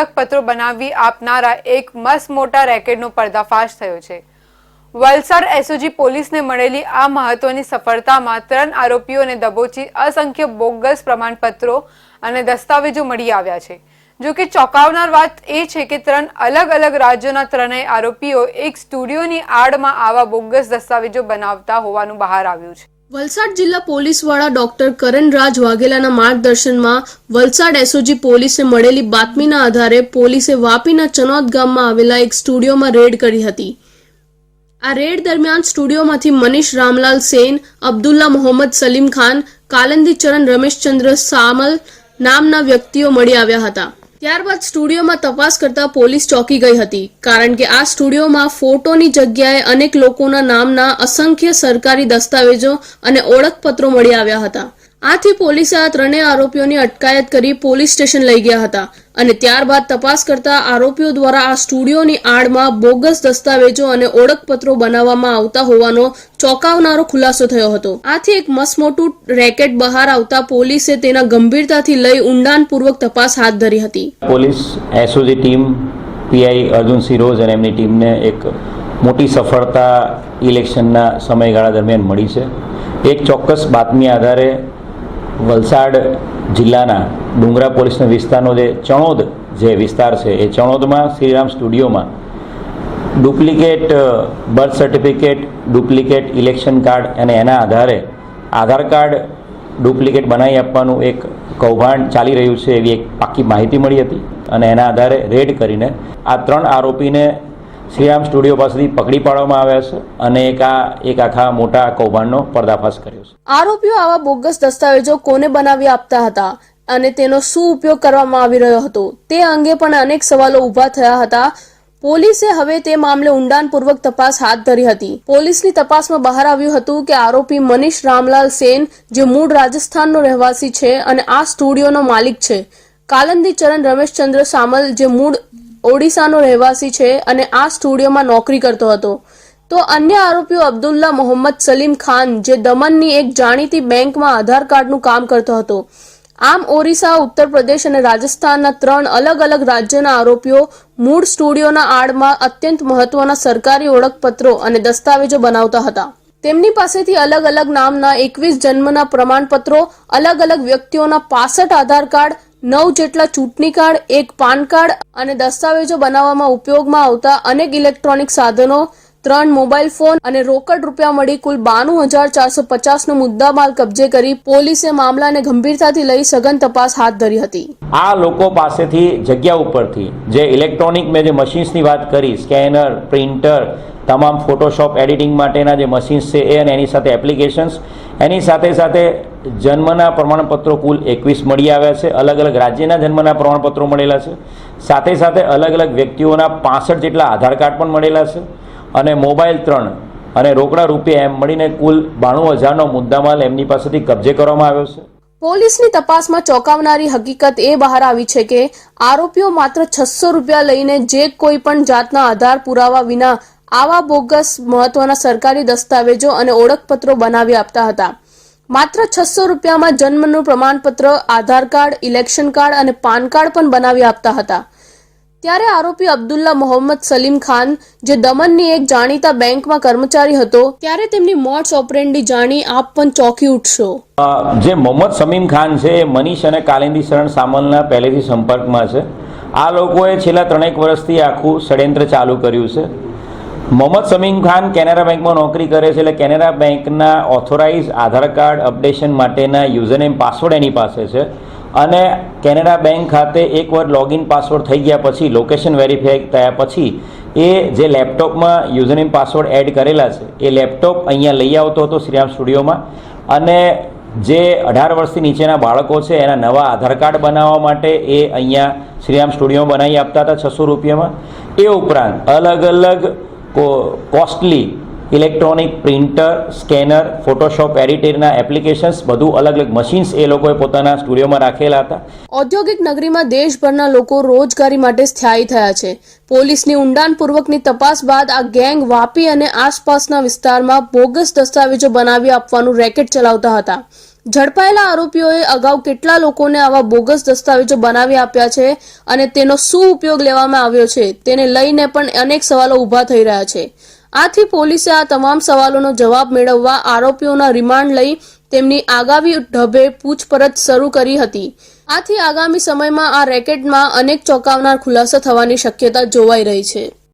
ઓળખપત્રો બનાવી આપનારા એક મસ્ત મોટા રેકેટનો પર્દાફાશ થયો છે. વલસાડ એસઓજી પોલીસને મળેલી આ મહત્વની સફળતામાં ત્રણ આરોપીઓને દબોચી અસંખ્ય બોગસ પ્રમાણપત્રો અને દસ્તાવેજો મળી આવ્યા છે. જો કે ચોંકાવનાર વાત એ છે કે ત્રણ અલગ અલગ રાજ્યોના ત્રણેય આરોપીઓ એક સ્ટુડિયોની આડમાં આવા બોગસ દસ્તાવેજો બનાવતા હોવાનું બહાર આવ્યું છે. વલસાડ જિલ્લા પોલીસ વડા ડોક્ટર કરણરાજ વાઘેલાના માર્ગદર્શનમાં વલસાડ એસઓજી પોલીસને મળેલી બાતમીના આધારે પોલીસે વાપીના ચનોદ ગામમાં આવેલા એક સ્ટુડિયોમાં રેડ કરી હતી. આ રેડ દરમિયાન સ્ટુડિયોમાંથી મનીષ રામલાલ સેન, અબ્દુલ્લા મોહમ્મદ સલીમ ખાન કાલંદી ચરણ રમેશચંદ્ર સામલ નામના વ્યક્તિઓ મળી આવ્યા હતા. ત્યારબાદ સ્ટુડિયોમાં તપાસ કરતા પોલીસ ચોંકી ગઈ હતી. કારણ કે આ સ્ટુડિયોમાં ફોટોની જગ્યાએ અનેક લોકોના નામના અસંખ્ય સરકારી દસ્તાવેજો અને ઓળખપત્રો મળી આવ્યા હતા. આથી પોલીસે આ ત્રણેય આરોપીઓની અટકાયત કરી પોલીસ સ્ટેશન લઈ ગયા હતા અને ત્યારબાદ તપાસ કરતા આરોપીઓ દ્વારા આ સ્ટુડિયોની આડમાં બોગસ દસ્તાવેજો અને ઓળખપત્રો બનાવવામાં આવતા હોવાનો ચોંકાવનારો ખુલાસો થયો હતો. આથી એક મસમોટું રેકેટ બહાર આવતા પોલીસે તેના ગંભીરતાથી લઈ ઊંડાણપૂર્વક તપાસ હાથ ધરી હતી. Police SOG team, PI Arjunsinh Roj અને એમની ટીમને એક મોટી સફળતા ઇલેક્શનના સમયગાળા દરમિયાન મળી છે. એક ચોક્કસ બાતમી આધારે વલસાડ જિલ્લાના ડુંગરા પોલીસના વિસ્તારનો જે ચણોદ જે વિસ્તાર છે, એ ચણોદમાં શ્રીરામ સ્ટુડિયોમાં duplicate birth certificate, duplicate election card અને એના આધારે આધાર કાર્ડ ડુપ્લિકેટ બનાવી આપવાનું એક કૌભાંડ ચાલી રહ્યું છે એવી એક પાકી માહિતી મળી હતી અને એના આધારે રેડ કરીને આ ત્રણ આરોપીને શ્રીરામ સ્ટુડિયો પાસેથી પકડી પાડવામાં આવ્યા છે અને એક આ એક આખા મોટા કૌભાંડનો પર્દાફાશ કર્યો છે. આરોપીઓ આવા બોગસ દસ્તાવેજો કોને બનાવી આપતા હતા અને તેનો શું ઉપયોગ કરવામાં આવી રહ્યો હતો તે અંગે પણ અનેક સવાલો ઊભા થયા હતા. પોલીસે હવે તે મામલે ઊંડાણપૂર્વક તપાસ હાથ ધરી હતી. પોલીસની તપાસમાં બહાર આવ્યું હતું કે આરોપી મનીષ રામલાલ સેન, જે મૂળ રાજસ્થાનનો રહેવાસી છે અને આ સ્ટુડિયોનો માલિક છે. કાલંદી ચરણ રમેશચંદ્ર સામલ, જે મૂળ ઓડિશાનો રહેવાસી છે અને આ સ્ટુડિયોમાં નોકરી કરતો હતો. તો અન્ય આરોપીઓ અબ્દુલ્લા મોહમ્મદ સલીમ ખાન, જે દમનની એક જાણીતી બેંકમાં આધાર કાર્ડનું કામ કરતો હતો. આમ ઓરિસ્સા, ઉત્તર પ્રદેશ અને રાજસ્થાનના ત્રણ અલગ અલગ રાજ્યના આરોપીઓ મૂળ સ્ટુડિયોના આડમાં અત્યંત મહત્વના સરકારી ઓળખપત્રો અને દસ્તાવેજો બનાવતા હતા. તેમની પાસેથી અલગ અલગ નામના એકવીસ જન્મના પ્રમાણપત્રો અલગ અલગ વ્યક્તિઓના પાસઠ આધાર કાર્ડ નવ જેટલા ચૂંટણી કાર્ડ, એક પાન કાર્ડ અને દસ્તાવેજો બનાવવામાં ઉપયોગમાં આવતા અનેક ઇલેક્ટ્રોનિક સાધનો, ત્રણ મોબાઈલ ફોન અને રોકડ રૂપિયા મળી કુલ બાણું હજાર ચારસો પચાસનો મુદ્દામાલ કબજે કરી પોલીસે મામલાને ગંભીરતાથી લઈ સઘન તપાસ હાથ ધરી હતી. આ લોકો પાસેથી જગ્યા ઉપરથી જે ઇલેક્ટ્રોનિક મેં જે મશીન્સની વાત કરી, સ્કેનર, પ્રિન્ટર, તમામ ફોટોશોપ એડિટિંગ માટેના જે મશીન્સ છે એ અને એની સાથે એપ્લિકેશન્સ, એની સાથે સાથે જન્મના પ્રમાણપત્રો કુલ એકવીસ મળી આવ્યા છે. અલગ અલગ રાજ્યના જન્મના પ્રમાણપત્રો મળેલા છે. સાથે સાથે અલગ અલગ વ્યક્તિઓના પાસઠ જેટલા આધાર કાર્ડ પણ મળેલા છે અને મોબાઈલ ત્રણ અને રોકડા રૂપિયા એમ મળીને કુલ બાણું હજારનો મુદ્દામાલ એમની પાસેથી કબજે કરવામાં આવ્યો છે. પોલીસની તપાસમાં ચોંકાવનારી હકીકત એ બહાર આવી છે કે આરોપીઓ માત્ર છસો રૂપિયા લઈને જે કોઈ પણ જાતના આધાર પુરાવા વિના આવા બોગસ મહત્વના સરકારી દસ્તાવેજો અને ઓળખપત્રો બનાવી આપતા હતા. માત્ર છસો રૂપિયામાં જન્મનું પ્રમાણપત્ર, આધાર કાર્ડ, ઇલેક્શન કાર્ડ અને પાન કાર્ડ પણ બનાવી આપતા હતા. ત્યારે આરોપી અબ્દુલ્લા મોહમ્મદ સલીમ ખાન, જે દમનની એક જાણીતા બેંકમાં કર્મચારી હતો, ત્યારે તેમની મોડ્સ ઓપરેન્ડી જાણી આપ પણ ચોંકી ઉઠશો. જે મોહમ્મદ સમીમ ખાન છે, એ મનીષ અને કાલિંદી શરણ સામલના પહેલેથી સંપર્કમાં છે. આ લોકોએ છેલ્લા ત્રણેક વર્ષથી આખું ષડયંત્ર ચાલુ કર્યું છે. મોહમ્મદ સમીમ ખાન કેનેરા બેંકમાં નોકરી કરે છે એટલે કેનેરા બેંકના ઓથોરાઇઝ, આધાર કાર્ડ, અપડેશન માટેના યુઝરનેમ, પાસવર્ડ એની પાસે છે. અને કેનેરા બેંક ખાતે એકવાર લોગિન પાસવર્ડ થઈ ગયા પછી, લોકેશન વેરીફાઈ થયા પછી, એ જે લેપટોપમાં યુઝરનેમ, પાસવર્ડ એડ કરેલા છે, એ લેપટોપ અહીંયા લઈ આવતો હતો શ્રીરામ સ્ટુડિયોમાં. અને જે અઢાર વર્ષથી નીચેના બાળકો છે, એના નવા આધાર કાર્ડ બનાવવા માટે એ અહીંયા શ્રીરામ સ્ટુડિયો બનાવી આપતા હતા છસો રૂપિયામાં. એ ઉપરાંત અલગ અલગ costly electronic printer scanner Photoshop એડિટરના applications બધું અલગ અલગ મશીન્સ એ લોકોએ પોતાના સ્ટુડિયોમાં રાખેલા હતા. ઔદ્યોગિક નગરીમાં દેશભરના લોકો રોજગારી માટે સ્થાયી થયા છે. પોલીસની ઊંડાણપૂર્વકની તપાસ બાદ આ ગેંગ વાપી અને આસપાસના વિસ્તારમાં બોગસ દસ્તાવેજો બનાવી આપવાનું રેકેટ ચલાવતા હતા. ઝડપાયેલા આરોપીઓએ અગાઉ કેટલા લોકોને આવા બોગસ દસ્તાવેજો બનાવી આપ્યા છે અને તેનો શું ઉપયોગ લેવામાં આવ્યો છે તેને લઈને પણ અનેક સવાલો ઊભા થઈ રહ્યા છે. આથી પોલીસે આ તમામ સવાલોનો જવાબ મેળવવા આરોપીઓના રિમાન્ડ લઈ તેમની આગામી ઢબે પૂછપરછ શરૂ કરી હતી. આથી આગામી સમયમાં આ રેકેટમાં અનેક ચોંકાવનાર ખુલાસા થવાની શક્યતા જોવાઈ રહી છે.